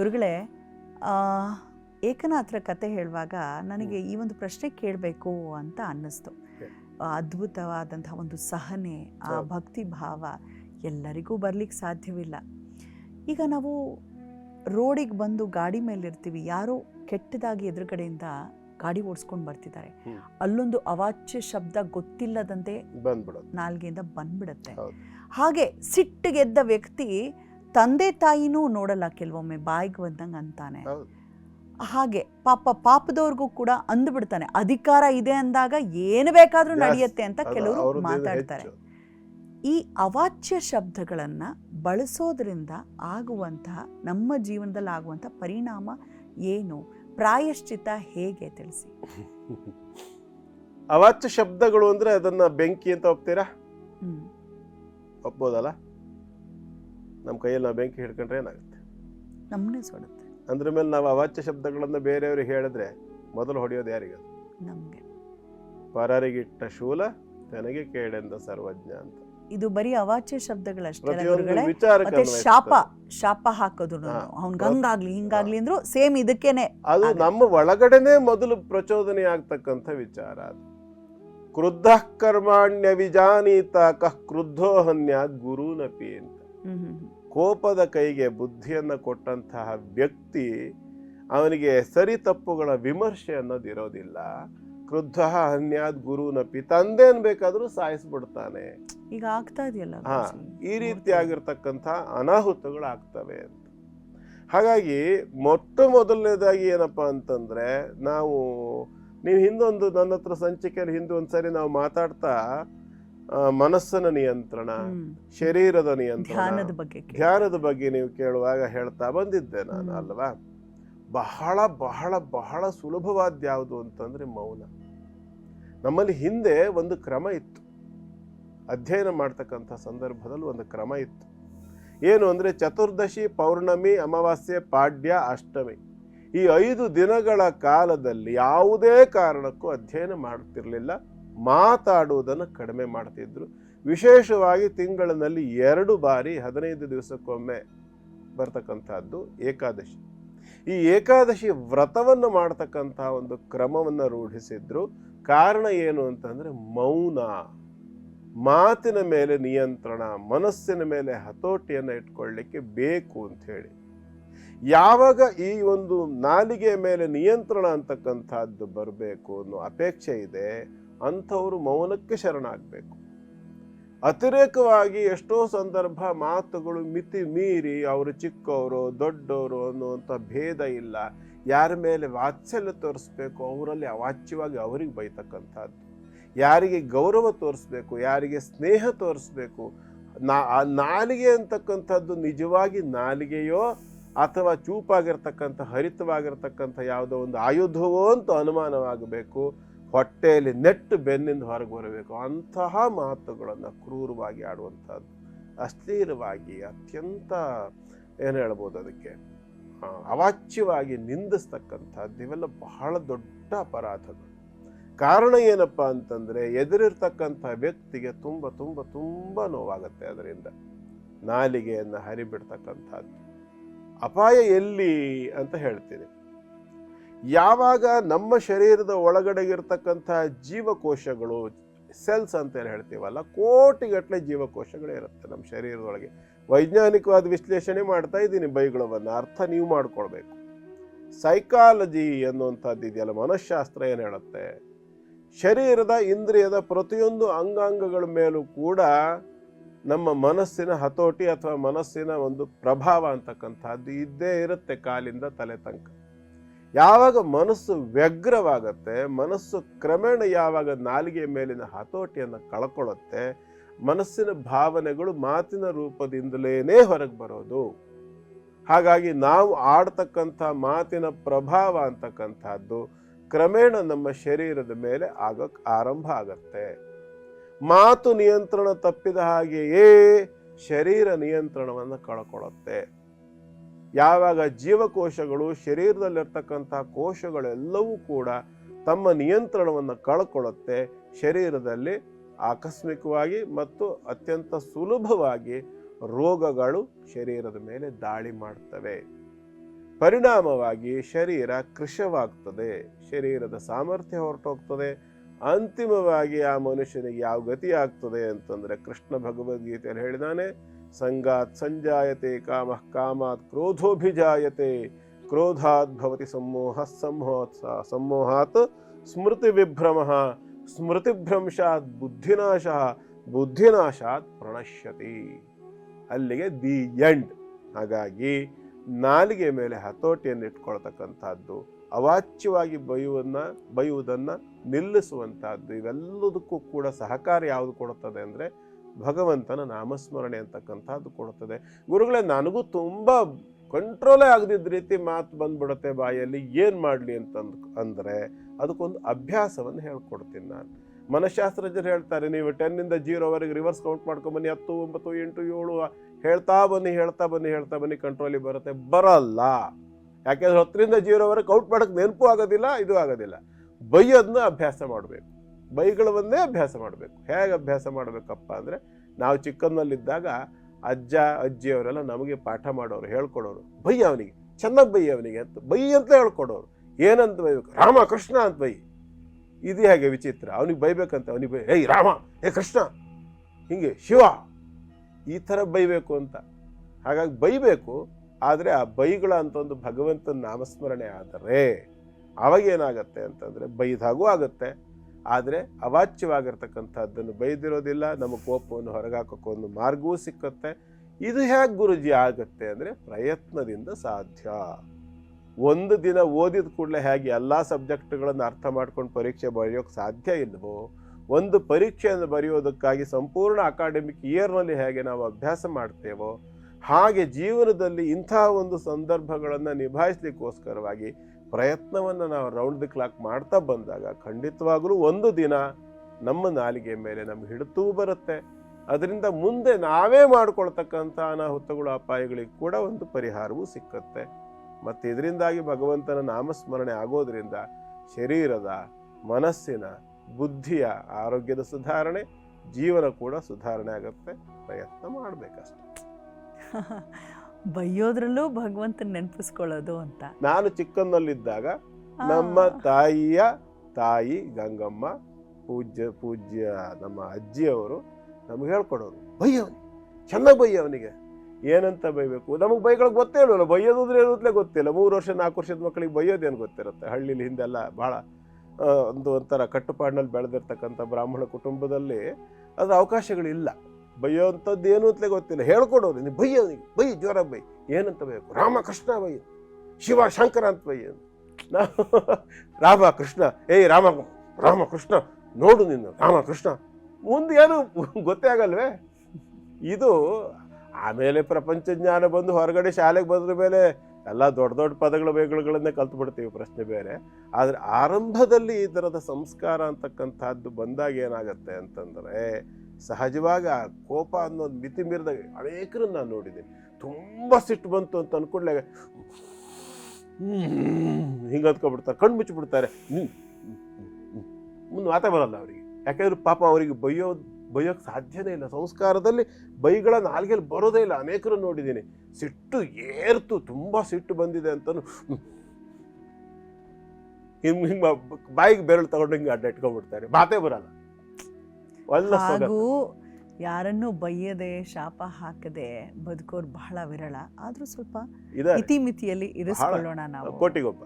ಗುರುಗಳೇ ಏಕನಾಥರ ಕತೆ ಹೇಳುವಾಗ ನನಗೆ ಈ ಒಂದು ಪ್ರಶ್ನೆ ಕೇಳಬೇಕು ಅಂತ ಅನ್ನಿಸ್ತು. ಅದ್ಭುತವಾದಂಥ ಅದ್ಭುತವಾದಂತಹ ಒಂದು ಸಹನೆ ಆ ಭಕ್ತಿ ಭಾವ ಎಲ್ಲರಿಗೂ ಬರಲಿಕ್ಕೆ ಸಾಧ್ಯವಿಲ್ಲ. ಈಗ ನಾವು ರೋಡಿಗೆ ಬಂದು ಗಾಡಿ ಮೇಲೆ ಇರ್ತೀವಿ ಯಾರೋ ಕೆಟ್ಟದಾಗಿ ಎದುರುಗಡೆಯಿಂದ ಗಾಡಿ ಓಡಿಸ್ಕೊಂಡು ಬರ್ತಿದ್ದಾರೆ. ಅಲ್ಲೊಂದು ಅವಾಚ್ಯ ಶಬ್ದ ಗೊತ್ತಿಲ್ಲದಂತೆ ನಾಲ್ಗೆಯಿಂದ ಬಂದ್ಬಿಡುತ್ತೆ. ಹಾಗೆ ಸಿಟ್ಟಿಗೆದ್ದ ವ್ಯಕ್ತಿ ತಂದೆ ತಾಯಿನೂ ನೋಡಲ್ಲ ಕೆಲವೊಮ್ಮೆ ಬಾಯಿಗೆ ಬಂದಂಗೆ ಅಂತಾನೆ. ಹಾಗೆ ಪಾಪ ಪಾಪದವ್ರಿಗೂ ಕೂಡ ಅಂದ್ಬಿಡ್ತಾನೆ. ಅಧಿಕಾರ ಇದೆ ಅಂದಾಗ ಏನು ಬೇಕಾದರೂ ನಡೆಯುತ್ತೆ ಅಂತ ಕೆಲವರು ಮಾತಾಡ್ತಾರೆ. ಈ ಅವಾಚ್ಯ ಶಬ್ದಗಳನ್ನು ಬಳಸೋದ್ರಿಂದ ಆಗುವಂತಹ ನಮ್ಮ ಜೀವನದಲ್ಲಿ ಆಗುವಂಥ ಪರಿಣಾಮ ಏನು? ಪ್ರಾಯಶ್ಚಿತ ಹೇಗೆ ತಿಳಿಸಿ? ಅವಾಚ್ಯ ಶಬ್ದಗಳು ಅಂದರೆ ಅದನ್ನು ಬೆಂಕಿ ಅಂತ ಒಪ್ತೀರಾ? ಒಪ್ಬೋದಲ್ಲ? ನಮ್ಮ ಕೈಯಲ್ಲಿ ನಾವು ಬೆಂಕಿ ಹಿಡ್ಕೊಂಡ್ರೆ ಏನಾಗುತ್ತೆ? ನಮ್ಮನ್ನೇ ಸುಡುತ್ತೆ. ಅಂದ್ರ ಮೇಲೆ ನಾವು ಅವಾಚ್ಯ ಶಬ್ದಗಳನ್ನ ಬೇರೆಯವ್ರಿಗೆ ಹೇಳಿದ್ರೆ ಮೊದಲು ಹೊಡೆಯೋದು ಯಾರಿಗೆ? ನಮಗೆ. ಪರರಿಗಿಟ್ಟ ಶೂಲ ತನಗೆ ಕೇಳೆಂದ ಸರ್ವಜ್ಞ ಅಂತ. ಇದು ಬರೀ ಅವಾಚ್ಯ ಶಬ್ದಗಳಷ್ಟೇ ಶಾಪ ಶಾಪ ಹಾಕೋದು ಅವ್ನ್ ಅವ್ನ್ಗ್ ಹಂಗಾಗ್ಲಿ ಹಿಂಗಾಗ್ಲಿ ಅಂದ್ರು ಸೇಮ್ ಇದಕ್ಕೇನೆ. ಅದು ನಮ್ಮ ಒಳಗಡೆನೆ ಮೊದಲು ಪ್ರಚೋದನೆ ಆಗ್ತಕ್ಕಂಥ ವಿಚಾರ ಅದು. ಕ್ರುದ್ಧ ಕರ್ಮಾಣ್ಯ ವಿಜಾನೀತ ಕಃ ಕ್ರುದ್ಧೋಹನ್ಯ ಗುರುನಪಿ ಅಂತ. ಕೋಪದ ಕೈಗೆ ಬುದ್ಧಿಯನ್ನು ಕೊಟ್ಟಂತಹ ವ್ಯಕ್ತಿ ಅವನಿಗೆ ಸರಿ ತಪ್ಪುಗಳ ವಿಮರ್ಶೆ ಅನ್ನೋದು ಇರೋದಿಲ್ಲ. ಕ್ರುದ್ಧ ಗುರುನ ಗುರುನಪಿ ತಂದೇನ್ ಬೇಕಾದ್ರೂ ಸಾಯಿಸ್ಬಿಡ್ತಾನೆ. ಈಗ ಆಗ್ತಾ ಇದೆಯಲ್ಲ ಹಾ. ಈ ರೀತಿಯಾಗಿರ್ತಕ್ಕಂಥ ಅನಾಹುತಗಳು ಆಗ್ತವೆ ಅಂತ. ಹಾಗಾಗಿ ಮೊಟ್ಟ ಮೊದಲನೇದಾಗಿ ಏನಪ್ಪ ಅಂತಂದ್ರೆ ನಾವು ನೀವು ಹಿಂದೊಂದು ನನ್ನ ಹತ್ರ ಸಂಚಿಕೆಯಲ್ಲಿ ಹಿಂದೆ ಒಂದ್ಸರಿ ನಾವು ಮಾತಾಡ್ತಾ ಮನಸ್ಸನ ನಿಯಂತ್ರಣ ಶರೀರದ ನಿಯಂತ್ರಣ ಧ್ಯಾನದ ಬಗ್ಗೆ ನೀವು ಕೇಳುವಾಗ ಹೇಳ್ತಾ ಬಂದಿದ್ದೆ ನಾನು. ಅಲ್ವಾ? ಬಹಳ ಬಹಳ ಬಹಳ ಸುಲಭವಾದ ಯಾವುದು ಅಂತಂದ್ರೆ ಮೌನ. ನಮ್ಮಲ್ಲಿ ಹಿಂದೆ ಒಂದು ಕ್ರಮ ಇತ್ತು. ಅಧ್ಯಯನ ಮಾಡ್ತಕ್ಕಂಥ ಸಂದರ್ಭದಲ್ಲಿ ಒಂದು ಕ್ರಮ ಇತ್ತು. ಏನು ಅಂದ್ರೆ ಚತುರ್ದಶಿ ಪೌರ್ಣಮಿ ಅಮಾವಾಸ್ಯೆ ಪಾಡ್ಯ ಅಷ್ಟಮಿ. ಈ ಐದು ದಿನಗಳ ಕಾಲದಲ್ಲಿ ಯಾವುದೇ ಕಾರಣಕ್ಕೂ ಅಧ್ಯಯನ ಮಾಡುತ್ತಿರಲಿಲ್ಲ ಮಾತಾಡುವುದನ್ನು ಕಡಿಮೆ ಮಾಡ್ತಿದ್ರು. ವಿಶೇಷವಾಗಿ ತಿಂಗಳಿನಲ್ಲಿ ಎರಡು ಬಾರಿ ಹದಿನೈದು ದಿವಸಕ್ಕೊಮ್ಮೆ ಬರ್ತಕ್ಕಂಥದ್ದು ಏಕಾದಶಿ. ಈ ಏಕಾದಶಿ ವ್ರತವನ್ನು ಮಾಡ್ತಕ್ಕಂತಹ ಒಂದು ಕ್ರಮವನ್ನು ರೂಢಿಸಿದ್ರು. ಕಾರಣ ಏನು ಅಂತಂದ್ರೆ ಮೌನ. ಮಾತಿನ ಮೇಲೆ ನಿಯಂತ್ರಣ, ಮನಸ್ಸಿನ ಮೇಲೆ ಹತೋಟಿಯನ್ನು ಇಟ್ಕೊಳ್ಳಿಕ್ಕೆ ಬೇಕು ಅಂತ ಹೇಳಿ. ಯಾವಾಗ ಈ ಒಂದು ನಾಲಿಗೆ ಮೇಲೆ ನಿಯಂತ್ರಣ ಅಂತಕ್ಕಂಥದ್ದು ಬರಬೇಕು ಅನ್ನೋ ಅಪೇಕ್ಷೆ ಇದೆ ಅಂಥವರು ಮೌನಕ್ಕೆ ಶರಣಾಗಬೇಕು. ಅತಿರೇಕವಾಗಿ ಎಷ್ಟೋ ಸಂದರ್ಭ ಮಾತುಗಳು ಮಿತಿ ಮೀರಿ ಅವರು ಚಿಕ್ಕವರು, ದೊಡ್ಡವರು ಅನ್ನುವಂಥ ಭೇದ ಇಲ್ಲ. ಯಾರ ಮೇಲೆ ವಾತ್ಸಲ್ಯ ತೋರಿಸ್ಬೇಕು ಅವರಲ್ಲಿ ಅವಾಚ್ಯವಾಗಿ ಅವರಿಗೆ ಬೈತಕ್ಕಂಥದ್ದು. ಯಾರಿಗೆ ಗೌರವ ತೋರಿಸ್ಬೇಕು, ಯಾರಿಗೆ ಸ್ನೇಹ ತೋರಿಸ್ಬೇಕು, ನಾ ನಾಲಿಗೆ ಅಂತಕ್ಕಂಥದ್ದು ನಿಜವಾಗಿ ನಾಲಿಗೆಯೋ ಅಥವಾ ಚೂಪಾಗಿರ್ತಕ್ಕಂಥ ಹರಿತವಾಗಿರ್ತಕ್ಕಂಥ ಯಾವುದೋ ಒಂದು ಆಯುಧವೋ ಅಂತ ಅನುಮಾನವಾಗಬೇಕು. ಹೊಟ್ಟೆಯಲ್ಲಿ ನೆಟ್ಟು ಬೆನ್ನಿಂದ ಹೊರಗೆ ಬರಬೇಕು. ಅಂತಹ ಮಾತುಗಳನ್ನು ಕ್ರೂರವಾಗಿ ಆಡುವಂಥದ್ದು, ಅಸ್ಥಿರವಾಗಿ ಅತ್ಯಂತ ಏನು ಹೇಳ್ಬೋದು ಅದಕ್ಕೆ? ಅವಾಚ್ಯವಾಗಿ ನಿಂದಿಸ್ತಕ್ಕಂಥದ್ದು ಇವೆಲ್ಲ ಬಹಳ ದೊಡ್ಡ ಅಪರಾಧಗಳು. ಕಾರಣ ಏನಪ್ಪ ಅಂತಂದರೆ, ಎದುರಿರ್ತಕ್ಕಂಥ ವ್ಯಕ್ತಿಗೆ ತುಂಬ ತುಂಬ ತುಂಬ ನೋವಾಗುತ್ತೆ ಅದರಿಂದ. ನಾಲಿಗೆಯನ್ನು ಹರಿಬಿಡ್ತಕ್ಕಂಥದ್ದು. ಅಪಾಯ ಎಲ್ಲಿ ಅಂತ ಹೇಳ್ತೀನಿ. ಯಾವಾಗ ನಮ್ಮ ಶರೀರದ ಒಳಗಡೆ ಇರತಕ್ಕಂಥ ಜೀವಕೋಶಗಳು ಸೆಲ್ಸ್ ಅಂತ ಹೇಳ್ತೀವಲ್ಲ ಕೋಟಿಗಟ್ಟಲೆ ಜೀವಕೋಶಗಳೇ ಇರುತ್ತೆ ನಮ್ಮ ಶರೀರದೊಳಗೆ. ವೈಜ್ಞಾನಿಕವಾದ ವಿಶ್ಲೇಷಣೆ ಮಾಡ್ತಾ ಇದ್ದೀನಿ ಬೈಗಳವನ್ನು ಅರ್ಥ ನೀವು ಮಾಡ್ಕೊಳ್ಬೇಕು. ಸೈಕಾಲಜಿ ಅನ್ನುವಂಥದ್ದು ಇದೆಯಲ್ಲ ಮನಃಶಾಸ್ತ್ರ ಏನು ಹೇಳುತ್ತೆ? ಶರೀರದ ಇಂದ್ರಿಯದ ಪ್ರತಿಯೊಂದು ಅಂಗಾಂಗಗಳ ಮೇಲೂ ಕೂಡ ನಮ್ಮ ಮನಸ್ಸಿನ ಹತೋಟಿ ಅಥವಾ ಮನಸ್ಸಿನ ಒಂದು ಪ್ರಭಾವ ಅಂತಕ್ಕಂಥದ್ದು ಇದ್ದೇ ಇರುತ್ತೆ ಕಾಲಿಂದ ತಲೆ ತನಕ. ಯಾವಾಗ ಮನಸ್ಸು ವ್ಯಗ್ರವಾಗತ್ತೆ, ಮನಸ್ಸು ಕ್ರಮೇಣ ಯಾವಾಗ ನಾಲಿಗೆ ಮೇಲಿನ ಹತೋಟಿಯನ್ನು ಕಳ್ಕೊಳ್ಳುತ್ತೆ, ಮನಸ್ಸಿನ ಭಾವನೆಗಳು ಮಾತಿನ ರೂಪದಿಂದಲೇ ಹೊರಗೆ ಬರೋದು. ಹಾಗಾಗಿ ನಾವು ಆಡ್ತಕ್ಕಂಥ ಮಾತಿನ ಪ್ರಭಾವ ಅಂತಕ್ಕಂಥದ್ದು ಕ್ರಮೇಣ ನಮ್ಮ ಶರೀರದ ಮೇಲೆ ಆಗಕ್ ಆರಂಭ ಆಗತ್ತೆ. ಮಾತು ನಿಯಂತ್ರಣ ತಪ್ಪಿದ ಹಾಗೆಯೇ ಶರೀರ ನಿಯಂತ್ರಣವನ್ನು ಕಳ್ಕೊಳ್ಳುತ್ತೆ. ಯಾವಾಗ ಜೀವಕೋಶಗಳು ಶರೀರದಲ್ಲಿರ್ತಕ್ಕಂಥ ಕೋಶಗಳೆಲ್ಲವೂ ಕೂಡ ತಮ್ಮ ನಿಯಂತ್ರಣವನ್ನು ಕಳ್ಕೊಳ್ಳುತ್ತೆ, ಶರೀರದಲ್ಲಿ ಆಕಸ್ಮಿಕವಾಗಿ ಮತ್ತು ಅತ್ಯಂತ ಸುಲಭವಾಗಿ ರೋಗಗಳು ಶರೀರದ ಮೇಲೆ ದಾಳಿ ಮಾಡ್ತವೆ. ಪರಿಣಾಮವಾಗಿ ಶರೀರ ಕೃಶವಾಗ್ತದೆ, ಶರೀರದ ಸಾಮರ್ಥ್ಯ ಹೊರಟೋಗ್ತದೆ ಅಂತಿಮವಾಗಿ ಆ ಮನುಷ್ಯನಿಗೆ ಯಾವ ಗತಿ ಆಗ್ತದೆ ಅಂತಂದ್ರೆ ಕೃಷ್ಣ ಭಗವದ್ಗೀತೆಯಲ್ಲಿ ಹೇಳಿದಾನೆ, ಸಂಗಾತ್ ಸಂಜಾಯತೆ ಕಾಮ ಕಾಮಾತ್ ಕ್ರೋಧೋಭಿಜಾಯತೆ ಕ್ರೋಧಾತ್ ಭವತಿ ಸಮೋಹ ಸಮೋಹಾತ್ ಸಮೋಹಾತ್ ಸ್ಮೃತಿ ವಿಭ್ರಮ ಸ್ಮೃತಿಭ್ರಂಶಾತ್ ಬುದ್ಧಿನಾಶ, ಬುದ್ಧಿನಾಶಾತ್ ಪ್ರಣಶ್ಯತಿ. ಅಲ್ಲಿಗೆ ದಿ ಎಂಡ್. ಹಾಗಾಗಿ ನಾಲಿಗೆ ಮೇಲೆ ಹತೋಟಿಯನ್ನು ಇಟ್ಕೊಳ್ತಕ್ಕಂಥದ್ದು ಅವಾಚ್ಯವಾಗಿ ಬಯುವನ್ನ, ಬಯುವುದನ್ನ ನಿಲ್ಲಿಸುವಂತಹದ್ದು. ಇವೆಲ್ಲದಕ್ಕೂ ಕೂಡ ಸಹಕಾರ ಯಾವುದು ಕೊಡುತ್ತದೆ ಅಂದ್ರೆ ಭಗವಂತನ ನಾಮಸ್ಮರಣೆ ಅಂತಕ್ಕಂಥದ್ದು ಕೊಡುತ್ತದೆ. ಗುರುಗಳೇ, ನನಗೂ ತುಂಬ ಕಂಟ್ರೋಲೇ ಆಗದಿದ್ದ ರೀತಿ ಮಾತು ಬಂದ್ಬಿಡುತ್ತೆ ಬಾಯಲ್ಲಿ. ಏನು ಮಾಡಲಿ ಅಂತಂದು, ಅಂದ್ರೆ ಅದಕ್ಕೊಂದು ಅಭ್ಯಾಸವನ್ನು ಹೇಳ್ಕೊಡ್ತೀನಿ ನಾನು. ಮನಃಶಾಸ್ತ್ರಜ್ಞರು ಹೇಳ್ತಾರೆ, ನೀವು ಟೆನ್ನಿಂದ ಜೀರೋವರೆಗೆ ರಿವರ್ಸ್ ಕೌಂಟ್ ಮಾಡ್ಕೊಂಬನ್ನಿ ಹತ್ತು, ಒಂಬತ್ತು, ಎಂಟು, ಏಳು, ಹೇಳ್ತಾ ಬನ್ನಿ ಹೇಳ್ತಾ ಬನ್ನಿ ಹೇಳ್ತಾ ಬನ್ನಿ ಕಂಟ್ರೋಲಿಗೆ ಬರುತ್ತೆ. ಬರಲ್ಲ. ಯಾಕೆಂದ್ರೆ ಹತ್ತರಿಂದ ಜೀರೋವರೆಗೆ ಕೌಂಟ್ ಮಾಡಕ್ಕೆ ನೆನಪು ಆಗೋದಿಲ್ಲ, ಇದು ಆಗೋದಿಲ್ಲ. ಬೈಯೋದನ್ನ ಅಭ್ಯಾಸ ಮಾಡಬೇಕು. ಬೈಗಳವನ್ನೇ ಅಭ್ಯಾಸ ಮಾಡಬೇಕು. ಹೇಗೆ ಅಭ್ಯಾಸ ಮಾಡಬೇಕಪ್ಪ ಅಂದರೆ, ನಾವು ಚಿಕ್ಕನಲ್ಲಿದ್ದಾಗ ಅಜ್ಜ, ಅಜ್ಜಿಯವರೆಲ್ಲ ನಮಗೆ ಪಾಠ ಮಾಡೋರು, ಹೇಳ್ಕೊಡೋರು. ಬೈ ಅವನಿಗೆ, ಚೆನ್ನಾಗಿ ಬೈ ಅವನಿಗೆ ಅಂತ, ಬೈ ಅಂತ ಹೇಳ್ಕೊಡೋರು. ಏನಂತ ಬೈಬೇಕು? ರಾಮ, ಕೃಷ್ಣ ಅಂತ ಬೈ. ಇದು ಹೇಗೆ ವಿಚಿತ್ರ? ಅವನಿಗೆ ಬೈಬೇಕಂತ, ಅವನಿಗೆ ಬೈ, ಏಯ್, ರಾಮ, ಏ, ಕೃಷ್ಣ, ಹಿಂಗೆ, ಶಿವ, ಈ ಥರ ಬೈಬೇಕು ಅಂತ. ಹಾಗಾಗಿ ಬೈಬೇಕು ಆದರೆ ಆ ಬೈಗಳ ಅಂತ ಒಂದು ಭಗವಂತನ ನಾಮಸ್ಮರಣೆ ಆದರೆ ಅವಾಗ ಏನಾಗುತ್ತೆ ಅಂತಂದರೆ ಬೈದಾಗೂ ಆಗುತ್ತೆ. ಆದರೆ ಅವಾಚ್ಯವಾಗಿರ್ತಕ್ಕಂಥದ್ದನ್ನು ಬೈದಿರೋದಿಲ್ಲ, ನಮ್ಮ ಕೋಪವನ್ನು ಹೊರಗಾಕೋಕೆ ಒಂದು ಮಾರ್ಗವೂ ಸಿಕ್ಕತ್ತೆ. ಇದು ಹೇಗೆ ಗುರುಜಿ ಆಗುತ್ತೆ ಅಂದರೆ ಪ್ರಯತ್ನದಿಂದ ಸಾಧ್ಯ. ಒಂದು ದಿನ ಓದಿದ ಕೂಡಲೇ ಹೇಗೆ ಎಲ್ಲ ಸಬ್ಜೆಕ್ಟ್ಗಳನ್ನು ಅರ್ಥ ಮಾಡ್ಕೊಂಡು ಪರೀಕ್ಷೆ ಬರೆಯೋಕ್ಕೆ ಸಾಧ್ಯ ಇಲ್ಲವೋ ಒಂದು ಪರೀಕ್ಷೆಯನ್ನು ಬರೆಯೋದಕ್ಕಾಗಿ ಸಂಪೂರ್ಣ ಅಕಾಡೆಮಿಕ್ ಇಯರ್ನಲ್ಲಿ ಹೇಗೆ ನಾವು ಅಭ್ಯಾಸ ಮಾಡ್ತೇವೋ ಹಾಗೆ ಜೀವನದಲ್ಲಿ ಇಂಥ ಒಂದು ಸಂದರ್ಭಗಳನ್ನು ನಿಭಾಯಿಸ್ಲಿಕ್ಕೋಸ್ಕರವಾಗಿ ಪ್ರಯತ್ನವನ್ನು ನಾವು ರೌಂಡ್ ದಿ ಕ್ಲಾಕ್ ಮಾಡ್ತಾ ಬಂದಾಗ ಖಂಡಿತವಾಗಲೂ ಒಂದು ದಿನ ನಮ್ಮ ನಾಲಿಗೆ ಮೇಲೆ ನಮ್ಗೆ ಹಿಡಿತೂ ಬರುತ್ತೆ. ಅದರಿಂದ ಮುಂದೆ ನಾವೇ ಮಾಡಿಕೊಳ್ತಕ್ಕಂಥ ಅನಾಹುತಗಳು, ಅಪಾಯಗಳಿಗೆ ಕೂಡ ಒಂದು ಪರಿಹಾರವೂ ಸಿಕ್ಕತ್ತೆ. ಮತ್ತು ಇದರಿಂದಾಗಿ ಭಗವಂತನ ನಾಮಸ್ಮರಣೆ ಆಗೋದರಿಂದ ಶರೀರದ ಮನಸ್ಸಿನ ಬುದ್ಧಿಯ ಆರೋಗ್ಯದ ಸುಧಾರಣೆ, ಜೀವನ ಕೂಡ ಸುಧಾರಣೆ ಆಗುತ್ತೆ. ಪ್ರಯತ್ನ ಮಾಡಬೇಕಷ್ಟೆ. ಬೈಯೋದ್ರಲ್ಲೂ ಭಗವಂತನ ನೆನಪಿಸ್ಕೊಳ್ಳೋದು ಅಂತ. ನಾನು ಚಿಕ್ಕಂದಲ್ಲಿದ್ದಾಗ ನಮ್ಮ ತಾಯಿಯ ತಾಯಿ ಗಂಗಮ್ಮ ಪೂಜ್ಯ ಪೂಜ್ಯ ನಮ್ಮ ಅಜ್ಜಿಯವರು ನಮ್ಗೆ ಹೇಳ್ಕೊಡೋರು ಬೈಯವನಿಗೆ ಚೆನ್ನಾಗಿ ಬೈಯವನಿಗೆ ಏನಂತ ಬೈಬೇಕು? ನಮಗೆ ಬೈಗಳಿಗೆ ಗೊತ್ತೇ ಇಲ್ಲ ಬೈಯೋದು ಅಂದ್ರೆ ಗೊತ್ತಿಲ್ಲ. ಮೂರು ವರ್ಷ ನಾಲ್ಕು ವರ್ಷದ ಮಕ್ಕಳಿಗೆ ಬೈಯೋದೇನು ಗೊತ್ತಿರುತ್ತೆ? ಹಳ್ಳಿಲಿ ಹಿಂದೆಲ್ಲ ಭಾಳ ಒಂದು ಒಂಥರ ಕಟ್ಟುಪಾಡಿನಲ್ಲಿ ಬೆಳೆದಿರ್ತಕ್ಕಂಥ ಬ್ರಾಹ್ಮಣ ಕುಟುಂಬದಲ್ಲಿ ಅದ್ರ ಅವಕಾಶಗಳಿಲ್ಲ. ಬೈಯೋವಂಥದ್ದು ಏನು ಅಂತಲೇ ಗೊತ್ತಿಲ್ಲ. ಹೇಳ್ಕೊಡೋರು ನೀವು ಅವನಿಗೆ, ಬೈ ಜ್ವರ ಬೈ. ಏನಂತ ಬೇಕು ರಾಮಕೃಷ್ಣ ಬೈ. ಶಿವ ಶಂಕರ ಅಂತ ಬೈ ನಾ ರಾಮ ಕೃಷ್ಣ ಏಯ್ ರಾಮ ರಾಮ ಕೃಷ್ಣ ನೋಡು ನಿನ್ನ ರಾಮಕೃಷ್ಣ. ಮುಂದೆ ಏನು ಗೊತ್ತೇ ಆಗಲ್ವೇ? ಇದು ಆಮೇಲೆ ಪ್ರಪಂಚ ಜ್ಞಾನ ಬಂದು ಹೊರಗಡೆ ಶಾಲೆಗೆ ಬಂದ್ರ ಮೇಲೆ ಎಲ್ಲ ದೊಡ್ಡ ದೊಡ್ಡ ಪದಗಳ ಬೇಗಗಳನ್ನೇ ಕಲ್ತು ಬಿಡ್ತೀವಿ ಪ್ರಶ್ನೆ ಬೇರೆ. ಆದರೆ ಆರಂಭದಲ್ಲಿ ಈ ಥರದ ಸಂಸ್ಕಾರ ಅಂತಕ್ಕಂಥದ್ದು ಬಂದಾಗ ಏನಾಗತ್ತೆ ಅಂತಂದರೆ ಸಹಜವಾಗಿ ಆ ಕೋಪ ಅನ್ನೋದು ಮಿತಿ ಮೀರಿದಾಗ ಅನೇಕರನ್ನು ನಾನು ನೋಡಿದ್ದೀನಿ. ತುಂಬ ಸಿಟ್ಟು ಬಂತು ಅಂತ ಅನ್ಕೊಂಡ್ಲೆ ಹಿಂಗೆ ಅಂದ್ಕೊಬಿಡ್ತಾರೆ ಕಣ್ಣು ಮುಚ್ಚಿಬಿಡ್ತಾರೆ ಮುಂದೆ ಮಾತೇ ಬರಲ್ಲ ಅವರಿಗೆ. ಯಾಕೆಂದ್ರೆ ಪಾಪ ಅವರಿಗೆ ಬೈಯೋ ಬೈಯೋಕ್ಕೆ ಸಾಧ್ಯನೇ ಇಲ್ಲ. ಸಂಸ್ಕಾರದಲ್ಲಿ ಬೈಗಳ ನಾಲ್ಗೆಲ್ಲಿ ಬರೋದೇ ಇಲ್ಲ. ಅನೇಕರು ನೋಡಿದ್ದೀನಿ. ಸಿಟ್ಟು ಏರ್ತು, ತುಂಬ ಸಿಟ್ಟು ಬಂದಿದೆ ಅಂತಲೂ ಹಿಂಗೆ ಹಿಂಗೆ ಬಾಯಿಗೆ ಬೆರಳು ತಗೊಂಡು ಹಿಂಗೆ ಅಡ್ಡ ಇಟ್ಕೊಂಡ್ಬಿಡ್ತಾರೆ. ಮಾತೇ ಬರಲ್ಲ. ಹಾಗೂ ಯಾರನ್ನೂ ಬೈಯದೆ ಶಾಪ ಹಾಕದೆ ಬದುಕೋರು ಬಹಳ ವಿರಳ. ಆದ್ರೂ ಸ್ವಲ್ಪ ಇತಿಮಿತಿಯಲ್ಲಿ ಇರಿಸ್ಕೊಳ್ಳೋಣ ನಾವು. ಕೋಟಿಗೊಬ್ಬ.